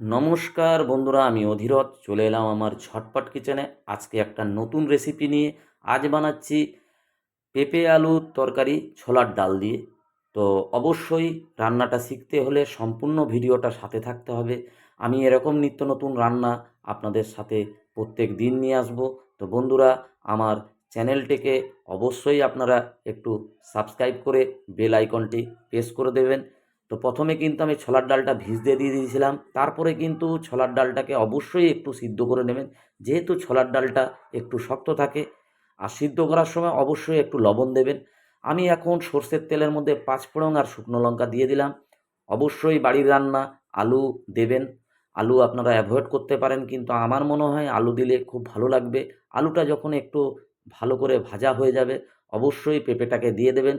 নমস্কার বন্ধুরা, আমি অধীরথ। চলে এলাম আমার ঝটপট কিচেনে। আজকে একটা নতুন রেসিপি নিয়ে আজ বানাচ্ছি পেঁপে আলুর তরকারি ছোলার ডাল দিয়ে। তো অবশ্যই রান্নাটা শিখতে হলে সম্পূর্ণ ভিডিওটা সাথে থাকতে হবে। আমি এরকম নিত্য নতুন রান্না আপনাদের সাথে প্রত্যেক দিন নিয়ে আসব। তো বন্ধুরা, আমার চ্যানেলটিকে অবশ্যই আপনারা একটু সাবস্ক্রাইব করে বেল আইকনটি প্রেস করে দেবেন। তো প্রথমে কিন্তু আমি ছোলার ডালটা ভিজতে দিয়ে দিয়েছিলাম। তারপরে কিন্তু ছোলার ডালটাকে অবশ্যই একটু সিদ্ধ করে নেবেন। যেহেতু ছোলার ডালটা একটু শক্ত থাকে, আর সিদ্ধ করার সময় অবশ্যই একটু লবণ দেবেন। আমি এখন সর্ষের তেলের মধ্যে পাঁচফোড়ন আর শুকনো লঙ্কা দিয়ে দিলাম। অবশ্যই বাড়ির রান্না আলু দেবেন। আলু আপনারা অ্যাভয়েড করতে পারেন, কিন্তু আমার মনে হয় আলু দিলে খুব ভালো লাগবে। আলুটা যখন একটু ভালো করে ভাজা হয়ে যাবে, অবশ্যই পেঁপেটাকে দিয়ে দেবেন।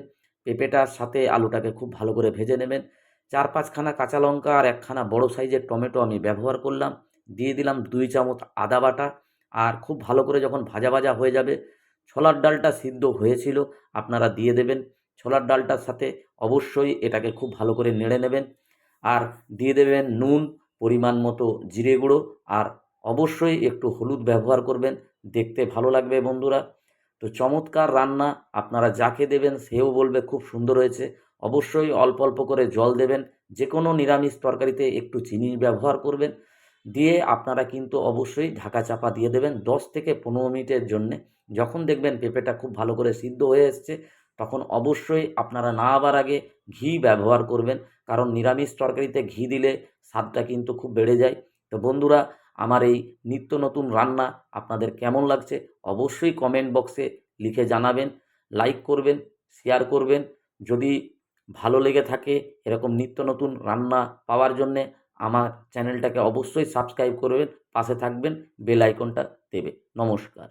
পেঁপেটার সাথে আলুটাকে খুব ভালো করে ভেজে নেবেন। চার পাঁচখানা কাঁচা লঙ্কা আর একখানা বড় সাইজের টমেটো আমি ব্যবহার করলাম। দিয়ে দিলাম দুই চামচ আদা বাটা। আর খুব ভালো করে যখন ভাজা ভাজা হয়ে যাবে, ছোলার ডালটা সিদ্ধ হয়েছিল, আপনারা দিয়ে দেবেন। ছোলার ডালটার সাথে অবশ্যই এটাকে খুব ভালো করে নেড়ে নেবেন। আর দিয়ে দেবেন নুন, পরিমাণ মতো জিরে গুঁড়ো। আর অবশ্যই একটু হলুদ ব্যবহার করবেন। দেখতে ভালো লাগবে বন্ধুরা। তো চমৎকার রান্না, আপনারা যাকে দেবেন সেও বলবে খুব সুন্দর হয়েছে। অবশ্যই অল্প অল্প করে জল দেবেন যে কোনো নিরামিষ তরকারিতে একটু চিনি ব্যবহার করবেন। দিয়ে আপনারা কিন্তু অবশ্যই ঢাকা চাপা দিয়ে দেবেন দশ থেকে পনেরো মিনিটের জন্যে। যখন দেখবেন পেঁপেটা খুব ভালো করে সিদ্ধ হয়ে এসছে, তখন অবশ্যই আপনারা না আবার আগে ঘি ব্যবহার করবেন। কারণ নিরামিষ তরকারিতে ঘি দিলে স্বাদটা কিন্তু খুব বেড়ে যায়। তো বন্ধুরা আমার এই নিত্য নতুন রান্না আপনাদের কেমন লাগছে অবশ্যই কমেন্ট বক্সে লিখে জানাবেন লাইক করবেন শেয়ার করবেন। যদি ভালো লেগে থাকে এরকম নিত্য নতুন রান্না পাওয়ার জন্যে আমার চ্যানেলটাকে অবশ্যই সাবস্ক্রাইব করবেন, পাশে থাকবেন বেল আইকনটা দেবে। নমস্কার।